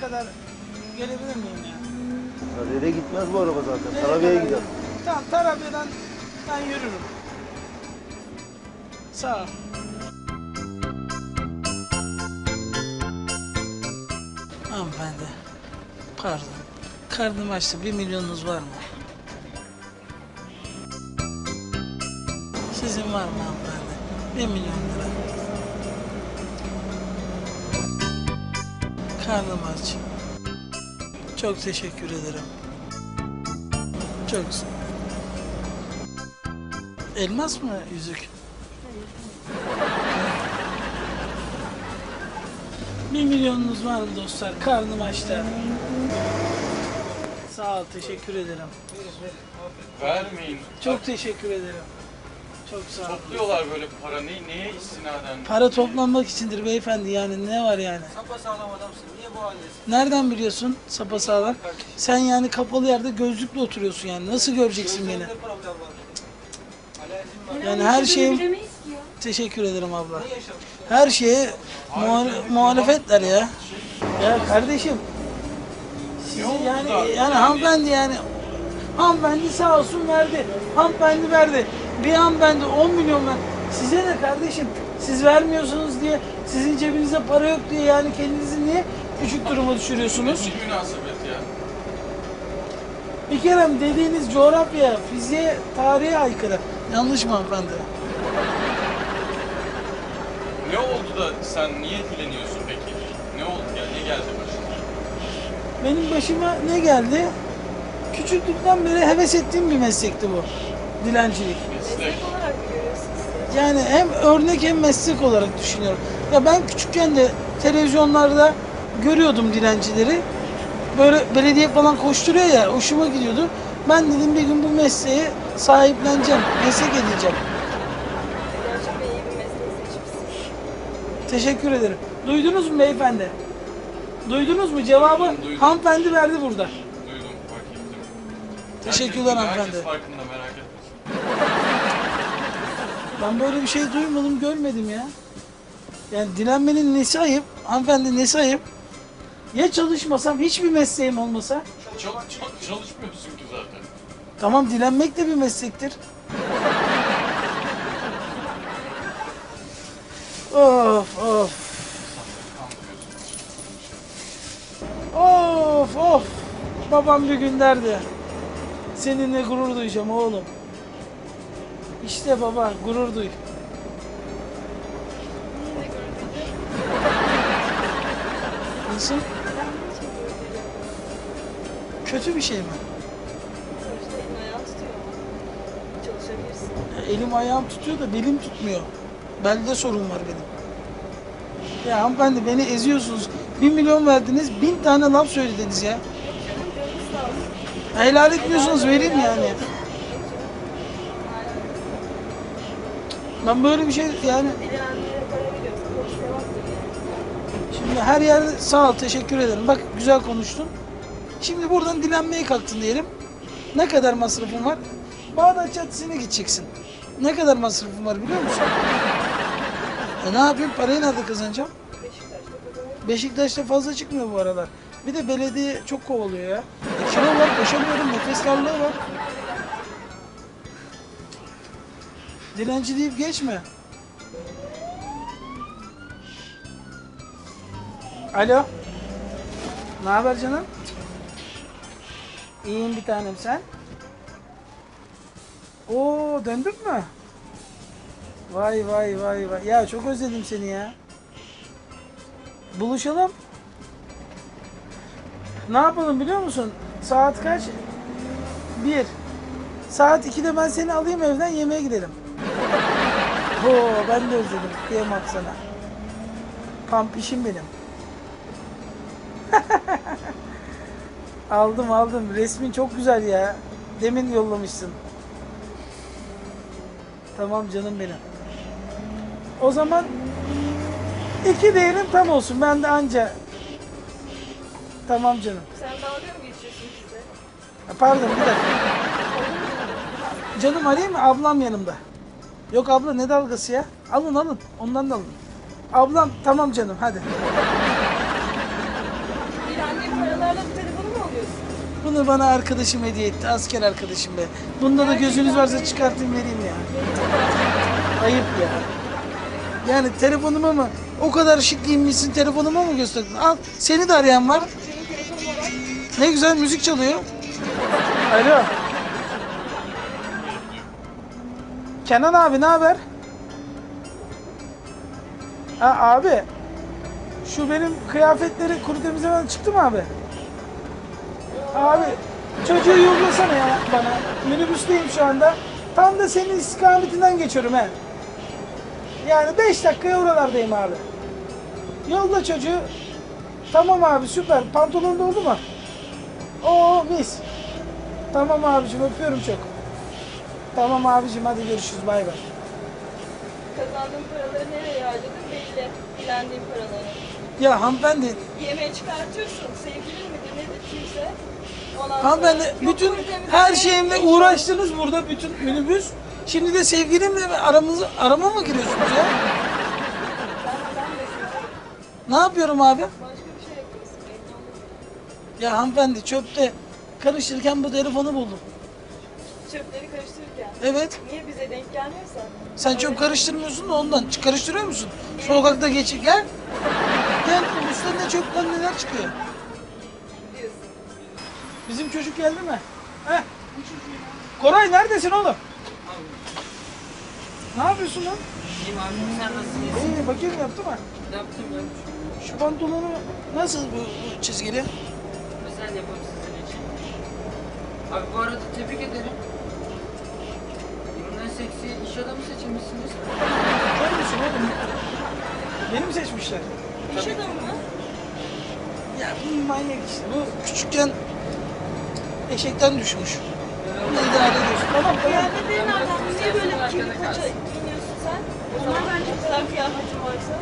kadar gelebilir miyim ya? Sarıyer'e gitmez bu araba zaten. Nereye Tarabya'ya kadar gider. yürürüm? Tamam Tarabya'dan ben yürürüm. Sağ ol. Hanımefendi. Pardon. Karnım açtı. Bir milyonunuz var mı? Sizin var mı hanımefendi? Bir milyon lira. Karnım aç. Çok teşekkür ederim. Çok sağ Elmas mı yüzük? Bir milyonunuz var mı dostlar? Karnım açtı. Sağ ol, teşekkür ederim. Vermeyin. Çok teşekkür ederim. Çok sağ ol. Topluyorlar böyle para. Ne, neye istinaden? Para toplanmak içindir beyefendi yani ne var yani? Sapasağlam adamsın. Niye bu haldesin? Nereden biliyorsun sapasağlam? Sen yani kapalı yerde gözlükle oturuyorsun yani. Nasıl göreceksin beni? Gözlerinde problem var. Alerjim var. Yani her şeyim... Bilemeyiz ki ya. Teşekkür ederim abla. Ne yaşamış? Her şeye muhale- muhalefetler ya. Ya kardeşim. Sizi yani da? yani hanımefendi yani hanımefendi sağ olsun verdi. Hanımefendi verdi. Bir hanımefendi 10 milyon ver. Size ne kardeşim? Siz vermiyorsunuz diye sizin cebinizde para yok diye yani kendinizi niye küçük duruma düşürüyorsunuz? Ne münasebet ya? Bir kere dediğiniz coğrafya, fiziğe, tarihe aykırı. Yanlış mı hanımefendi? Ne oldu da sen niye dileniyorsun peki? Ne oldu ya? Ne geldi başına? Benim başıma ne geldi? Küçüklükten beri heves ettiğim bir meslekti bu. Dilencilik. Meslek. Meslek olarak mı görüyorsunuz? Yani hem örnek hem meslek olarak düşünüyorum. Ya ben küçükken de televizyonlarda görüyordum dilencileri. Böyle belediye falan koşturuyor ya hoşuma gidiyordu. Ben dedim bir gün bu mesleğe sahipleneceğim, meslek edeceğim. Gerçekten iyi bir meslek seçmişsiniz. Teşekkür ederim. Duydunuz mu beyefendi? Duydunuz mu? Cevabı Duydum, duydum. hanımefendi verdi burada. Duydum, fark ettim. Teşekkürler Herkes- hanımefendi. Herkes farkında merak etme. Ben böyle bir şey duymadım, görmedim ya. Yani dilenmenin nesi ayıp? Hanımefendi nesi ayıp? Ya çalışmasam, hiçbir mesleğim olmasa? Çok, çok çalışmıyorsun ki zaten. Tamam dilenmek de bir meslektir. Of of. Of of. Babam bir gün derdi. Seninle gurur duyacağım oğlum. İşte baba gurur duy. Nasıl? Kötü bir şey mi? Sonuçta elin ayağın tutuyor. Çalışabilirsin. Ya Elim ayağım tutuyor da belim tutmuyor. Belde sorun var benim. Ya hanımefendi beni eziyorsunuz. Bir milyon verdiniz, bin tane laf söylediniz. Ya Helal etmiyorsunuz vereyim yani. Ben böyle bir şey yani şimdi her yerde sağ ol teşekkür ederim. Bak güzel konuştun. Şimdi buradan dilenmeye kalktın diyelim. Ne kadar masrafın var? Bağdat Caddesi'ne gideceksin. Ne kadar masrafın var biliyor musun? E ne yapayım? Parayı nerede kazanacağım? Beşiktaş'ta. Beşiktaş'ta fazla çıkmıyor bu aralar. Bir de belediye çok kovalıyor ya. E, kilo var, koşamıyorum, nefes darlığı var. Dilenci deyip geçme. Alo. Ne haber canım? İyiyim bir tanem sen. Oo döndük mü? Vay vay vay vay. Ya çok özledim seni ya. Buluşalım. Ne yapalım biliyor musun? Saat kaç? Bir. Saat 2'de ben seni alayım evden yemeğe gidelim. Oo ben de özledim. Kıyamam sana. Pamp işim benim. aldım aldım. Resmin çok güzel ya. Demin yollamışsın. Tamam canım benim. O zaman iki değerim tam olsun. Ben de anca. Tamam canım. Sen dalga mı geçiyorsun bize? Pardon bir dakika. Canım arayayım mı? Ablam yanımda. Yok abla ne dalgası ya? Alın alın. Ondan da alın. Ablam tamam canım hadi. Dilendiğin paralarla bu telefonu mu alıyorsun? Bunu bana arkadaşım hediye etti. Asker arkadaşım be. Bunda da gözünüz varsa çıkartayım vereyim ya. Ayıp ya. Yani telefonuma mı? O kadar şık giyinmişsin telefonuma mı gösterdin? Al seni de arayan var. Senin telefonun var. Ne güzel müzik çalıyor. Alo. Kenan abi ne haber? Ha abi. Şu benim kıyafetleri kuru temizlemeden çıktı mı abi? Abi çocuğu yollasana ya bana. Minibüsteyim şu anda. Tam da senin istikametinden geçiyorum he. Yani 5 dakikaya oralardayım abi. Yolla çocuğu. Tamam abi süper. Pantolon doldu mu? Oo mis. Tamam abicim öpüyorum çok. Tamam abicim hadi görüşürüz bay bay. Kazandığın paraları nereye harcadın belli. Dilendiğin paraları. Ya hanımefendi, Yemeğe çıkartıyorsun. Sevgilin midir nedir kimse. Ondan hanımefendi bütün Yok, burada bir her şeyimle eşya- uğraştınız burada bütün minibüs. Şimdi de sevgilimle aramızı arama mı giriyorsunuz ya? Ne yapıyorum abi? başka bir şey yapıyorsun. Ya hanımefendi çöpte karıştırırken bu telefonu buldum. Çöpleri karıştırırken. Evet. Niye bize denk gelmiyorsa? Sen çöp karıştırmıyorsun da ondan. Çık- Karıştırıyor musun? Sokakta geçip gel. Gel üstlerinde çöpler neler çıkıyor. Diyorsun. Bizim çocuk geldi mi? Heh. Koray neredesin oğlum? Ne yapıyorsun lan? İyiyim abi sen nasılsın? İyi bakayım yaptı mı? Yaptım ya. Şu pantolonu nasıl bu, bu çizgili? Özel yapım sizin için. Abi bu arada tebrik ederim. İş adamı seçilmişsiniz. Sen misin oğlum? Beni mi seçmişler? İş adamı mı? Ya bu manyak işte. Bu küçükken eşekten düşmüş. Bunu idare ediyorsun. Tamam tamam. Kıyafetlerin nereden? Niye böyle kirli paça giyiniyorsun sen? Onlar bence kadar kıyafetin varsa.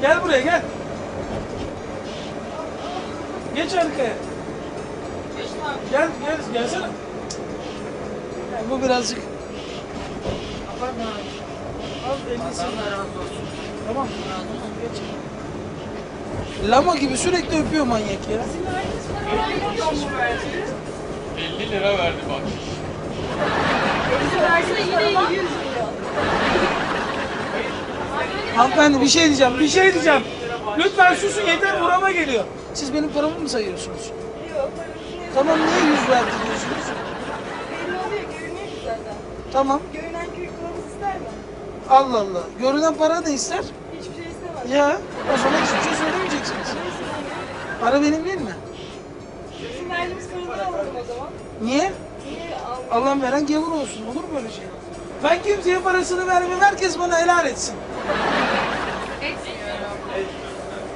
Gel buraya gel. Geç arkaya. Gel gel gelsene. Ya bu birazcık elbise. Allah razı olsun. Tamam. Geç. Lama gibi sürekli öpüyor manyak ya. Yok mu verdi? 50 lira verdi bak. Verse yine 100 milyon. Hanımefendi bir şey diyeceğim, bir şey diyeceğim. Lütfen susun yeter burama geliyor. Siz benim paramı mı sayıyorsunuz? Yok. Tamam niye yüz verdi diyorsunuz? Belli oluyor, görünüyor ki zaten. Tamam. Görünen köy kılavuz ister mi? Allah Allah. Görünen para ne ister? Hiçbir şey istemez. Ya o zaman hiçbir şey söylemeyeceksiniz. Ne istemiyor? Para benim değil mi? Bizim verdiğimiz paraları alalım o zaman. Niye? Niye al? Allah veren gavur olsun. Olur mu böyle şey? Ben kimseye parasını vermem. Herkes bana helal etsin. Etmiyorum.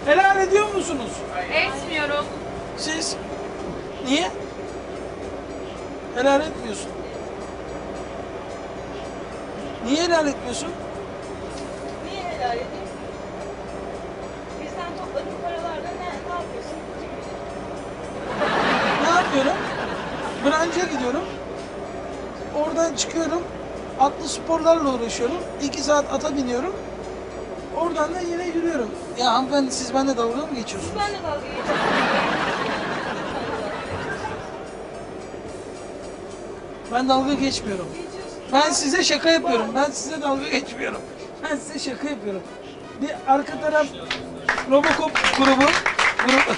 Helal ediyor musunuz? Etmiyorum. Siz? Niye? Helal etmiyorsun. Niye helal etmiyorsun? Niye helal edeyim? Bizden topladığın paralarla ne, ne yapıyorsun? Ne yapıyorum? Branca gidiyorum. Oradan çıkıyorum. Atlı sporlarla uğraşıyorum. İki saat ata biniyorum. Oradan da yine yürüyorum. Ya hanımefendi siz benimle dalga mı geçiyorsunuz? Ben de dalga geçiyorum. Ben dalga geçmiyorum. Ben size şaka yapıyorum. Ben size dalga geçmiyorum. Ben size şaka yapıyorum. Bir arka taraf Robocop grubu. grubu